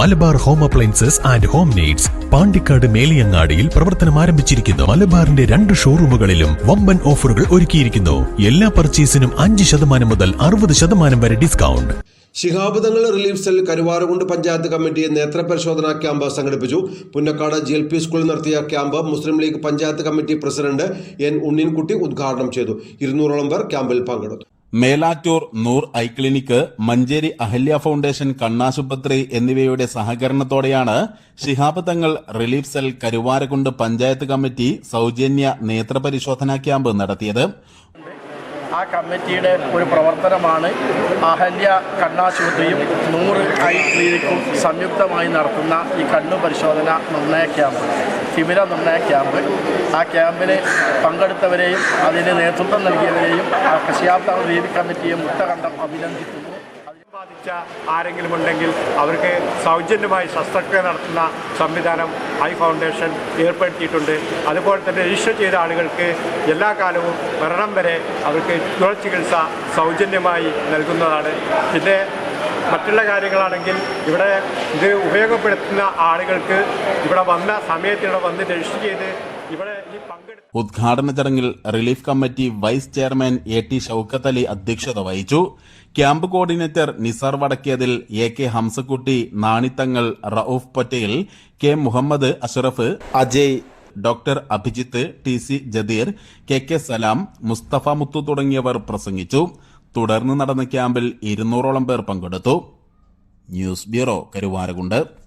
Malabar home appliances and home needs Pandikkad മേലിയങ്ങാടിയിൽ പ്രവർത്തനം ആരംഭിച്ചിരിക്കുന്നു. മലബാറിന്റെ രണ്ട് ഷോറൂമുകളിലും വമ്പൻ ഓഫറുകൾ ഒരുക്കിയിരിക്കുന്നു. എല്ലാ പർച്ചേസിനും അഞ്ച് ശതമാനം മുതൽ അറുപത് ശതമാനം വരെ discount. Shihab Thangal relief cell Karuvarukund panchayat committee നേത്രപരിശോധനാ camp സംഘടിപ്പിച്ചു. പുന്നക്കാട് ജി എൽ പി സ്കൂളിൽ നടത്തിയ camp Muslim League panchayat committee president N Unninkutty ഉദ്ഘാടനം ചെയ്തു. ഇരുന്നൂറോളം പേർ ക്യാമ്പിൽ പങ്കെടുത്തു. Melattur Noor eye clinic Manjeri Ahalya foundation കണ്ണാശുപത്രി എന്നിവയുടെ സഹകരണത്തോടെയാണ് Shihab Thangal relief cell Karuvarakund panchayat committee സൗജന്യ നേത്രപരിശോധനാ ക്യാമ്പ് നടത്തിയത്. ആ കമ്മിറ്റിയുടെ ഒരു പ്രവർത്തനമാണ് അഹല്യ കണ്ണാശുപത്രിയും നൂറ് ഐ ക്ലിനിക്കും സംയുക്തമായി നടത്തുന്ന ഈ കണ്ണു പരിശോധന നിർണയ ക്യാമ്പ് തിമിര നിർണയ ക്യാമ്പ്. ആ ക്യാമ്പിൽ പങ്കെടുത്തവരെയും അതിന് നേതൃത്വം നൽകിയവരെയും ആ കശിയാബ്ദ രീതി കമ്മിറ്റിയെ മുക്തകണ്ഠം അഭിനന്ദിക്കുന്നു. ബാധിച്ച ആരെങ്കിലും ഉണ്ടെങ്കിൽ അവർക്ക് സൗജന്യമായി ശസ്ത്രക്രിയ നടത്തുന്ന സംവിധാനം ഐ ഫൗണ്ടേഷൻ ഏർപ്പെടുത്തിയിട്ടുണ്ട്. അതുപോലെ തന്നെ രജിസ്റ്റർ ചെയ്ത ആളുകൾക്ക് എല്ലാ കാലവും മരണം വരെ അവർക്ക് തുടർ ചികിത്സ സൗജന്യമായി നൽകുന്നതാണ്. പിന്നെ മറ്റുള്ള കാര്യങ്ങളാണെങ്കിൽ ഇവിടെ ഇത് ഉപയോഗപ്പെടുത്തുന്ന ആളുകൾക്ക് ഇവിടെ വന്ന സമയത്ത് ഇവിടെ വന്ന് രജിസ്റ്റർ ചെയ്ത് ഉദ്ഘാടന ചടങ്ങിൽ relief committee vice chairman A T Shoukath Ali അധ്യക്ഷത വഹിച്ചു. Camp coordinator Nisar Vadakkiyathil A K Hamsakutty Nanithangal Rauf Patel K Muhammad Ashraf Ajay doctor Abhijith T C Jadeer K K Salam Musthafa Muthu തുടങ്ങിയവർ പ്രസംഗിച്ചു. തുടർന്ന് നടന്ന ക്യാമ്പിൽ ഇരുന്നൂറോളം പേർ പങ്കെടുത്തു. News bureau Karuvarakund.